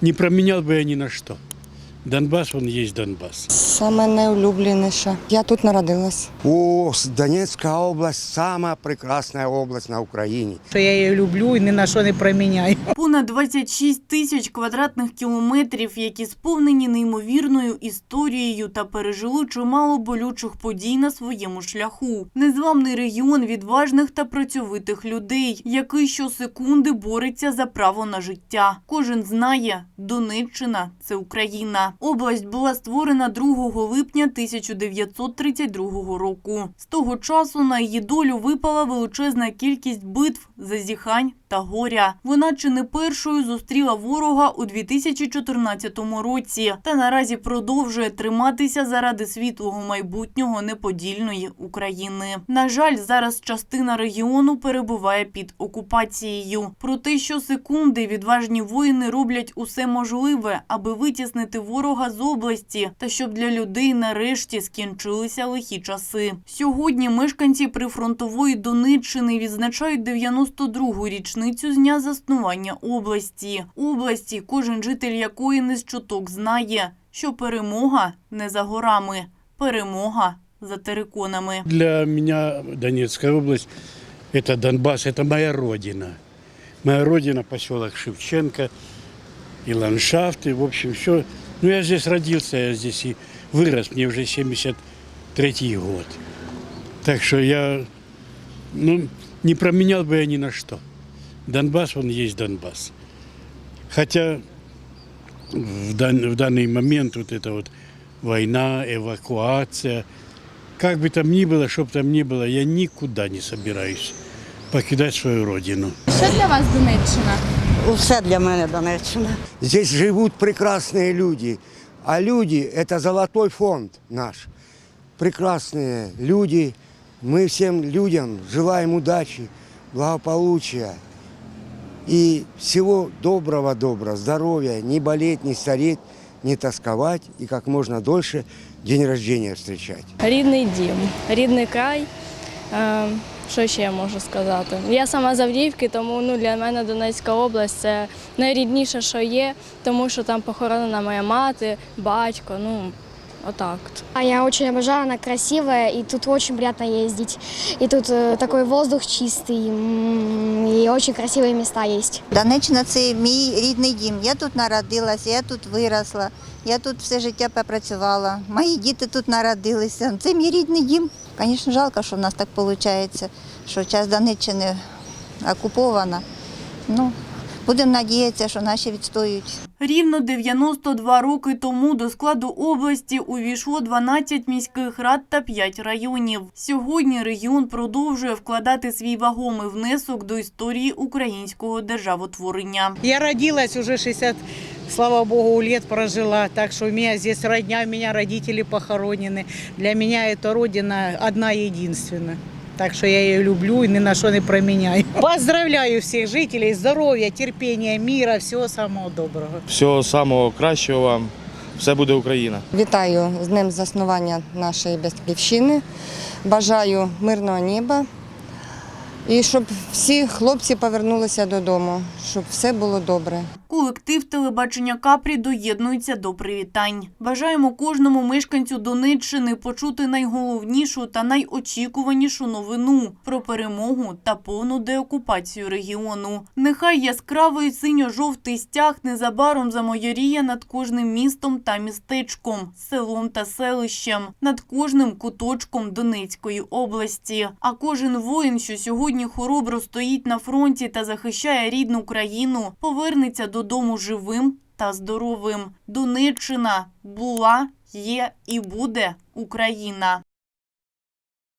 не променял бы я ни на что. Донбасс, он есть Донбасс. Саме найулюбленіше. Я тут народилась. О, Донецкая область самая прекрасная область на Украине. що я її люблю і ні на що не проміняю. Понад 26 тисяч квадратних кілометрів, які сповнені неймовірною історією та пережили чимало болючих подій на своєму шляху. Незламний регіон відважних та працьовитих людей, який щосекунди бореться за право на життя. Кожен знає, Донеччина це Україна. Область була створена 2 липня 1932 року. З того часу на її долю випала величезна кількість битв, зазіхань та горя. Вона чи не першою зустріла ворога у 2014 році та наразі продовжує триматися заради світлого майбутнього неподільної України. На жаль, зараз частина регіону перебуває під окупацією. Проте щосекунди відважні воїни роблять усе можливе, аби витіснити ворога з області та щоб для людей нарешті скінчилися лихі часи. Сьогодні мешканці прифронтової Донеччини відзначають 92-гу річницю з дня заснування області. Області, кожен житель якої не з чуток знає, що перемога не за горами, перемога за териконами. Для меня Донецкая область – это Донбасс, это моя родина. Моя родина – поселок Шевченко и ландшафты, в общем, все. Ну, я здесь родился, я здесь и вырос, мне уже 73 год. Так что я, ну, не променял бы я ни на что. Донбасс, он есть Донбасс. Хотя в, дан- в данный момент вот эта вот война, эвакуация, как бы там ни было, чтоб там ни было, я никуда не собираюсь покидать свою родину. Що для вас Донеччина? Усе для мене Донеччина. Здесь живут прекрасные люди, а люди – это золотой фонд наш. Прекрасные люди. Мы всем людям желаем удачи, благополучия и всего доброго-доброго, здоровья, не болеть, не стареть, не тосковать и как можно дольше день рождения встречать. Рідний дім, рідний край. Е, Що ще я можу сказати? Я сама з Авдіївки, тому ну, для мене Донецька область це найрідніше, що є, тому що там похоронена моя мати, батько. Ну, отак. от. А я очень обожаю, она красивая, и тут очень приятно ездить. И тут э, такой воздух чистый, м, и очень красивые места есть. Донеччина це мій рідний дім. Я тут народилася, я тут виросла, я тут все життя попрацювала. Мої діти тут народилися. Це мій рідний дім. Звісно, жалко, що в нас так виходить, що час Донеччини окупована. Ну, будемо надіятися, що наші відстоюють. Рівно 92 роки тому до складу області увійшло 12 міських рад та 5 районів. Сьогодні регіон продовжує вкладати свій вагомий внесок до історії українського державотворення. Я родилась уже 60, слава богу, лет прожила, так что у меня здесь родня, у меня родители похоронены. Для меня эта родина одна единственная. Так что я ее люблю и ни на что не променяю. Поздравляю всех жителей, здоровья, терпения, мира, всего самого доброго. Всього самого кращого вам. Все буде Україна. Вітаю з днем заснування нашої батьківщини. Бажаю мирного неба і щоб всі хлопці повернулися додому, щоб все було добре. Колектив телебачення Капрі доєднується до привітань. Бажаємо кожному мешканцю Донеччини почути найголовнішу та найочікуванішу новину про перемогу та повну деокупацію регіону. Нехай яскравий синьо-жовтий стяг незабаром замайоріє над кожним містом та містечком, селом та селищем, над кожним куточком Донецької області. А кожен воїн, що сьогодні хоробро стоїть на фронті та захищає рідну країну, повернеться додому живим та здоровим. Донеччина була, є і буде Україна.